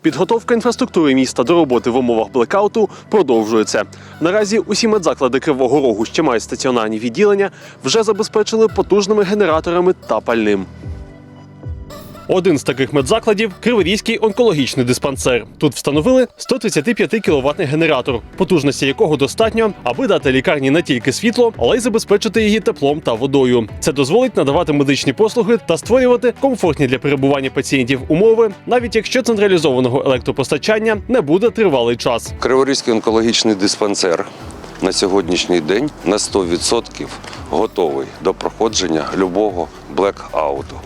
Підготовка інфраструктури міста до роботи в умовах блекауту продовжується. Наразі усі медзаклади Кривого Рогу, що мають стаціонарні відділення, вже забезпечили потужними генераторами та пальним. Один з таких медзакладів Криворізький онкологічний диспансер. Тут встановили 135 кВт генератор, потужності якого достатньо, аби дати лікарні не тільки світло, але й забезпечити її теплом та водою. Це дозволить надавати медичні послуги та створювати комфортні для перебування пацієнтів умови, навіть якщо централізованого електропостачання не буде тривалий час. Криворізький онкологічний диспансер на сьогоднішній день на 100% готовий до проходження любого блекауту.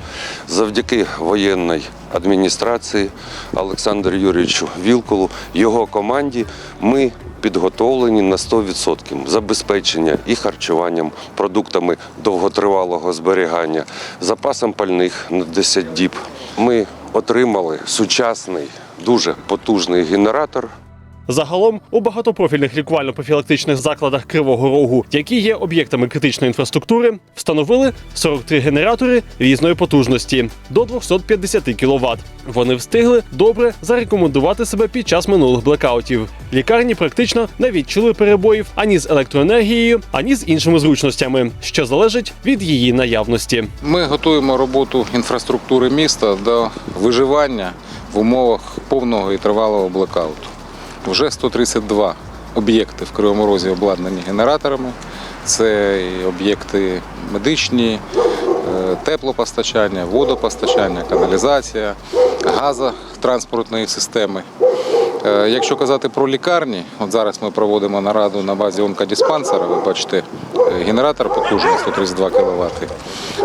Завдяки воєнній адміністрації Олександру Юрійовичу Вілкулу, його команді ми підготовлені на 100% забезпечення і харчуванням, продуктами довготривалого зберігання, запасом пальних на 10 діб. Ми отримали сучасний, дуже потужний генератор. Загалом у багатопрофільних лікувально-профілактичних закладах Кривого Рогу, які є об'єктами критичної інфраструктури, встановили 43 генератори різної потужності до 250 кВт. Вони встигли добре зарекомендувати себе під час минулих блекаутів. Лікарні практично не відчули перебоїв ані з електроенергією, ані з іншими зручностями, що залежить від її наявності. Ми готуємо роботу інфраструктури міста до виживання в умовах повного і тривалого блекауту. Вже 132 об'єкти в Кривому Розі обладнані генераторами. Це і об'єкти медичні, е, теплопостачання, водопостачання, каналізація, газотранспортної системи. Е, Якщо казати про лікарні, от зараз ми проводимо нараду на базі онкодиспансера, ви бачите, е, генератор потужний 132 кВт.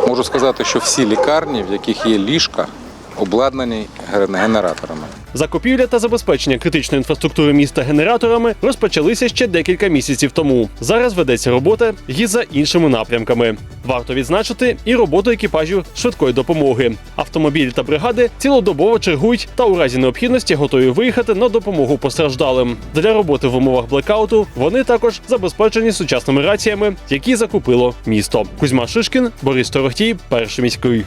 Можу сказати, що всі лікарні, в яких є ліжка, обладнані генераторами. Закупівля та забезпечення критичної інфраструктури міста генераторами розпочалися ще декілька місяців тому. Зараз ведеться робота і за іншими напрямками. Варто відзначити і роботу екіпажів швидкої допомоги. Автомобілі та бригади цілодобово чергують та у разі необхідності готові виїхати на допомогу постраждалим. Для роботи в умовах блекауту вони також забезпечені сучасними раціями, які закупило місто. Кузьма Шишкін, Борис Торохтій, перший міський.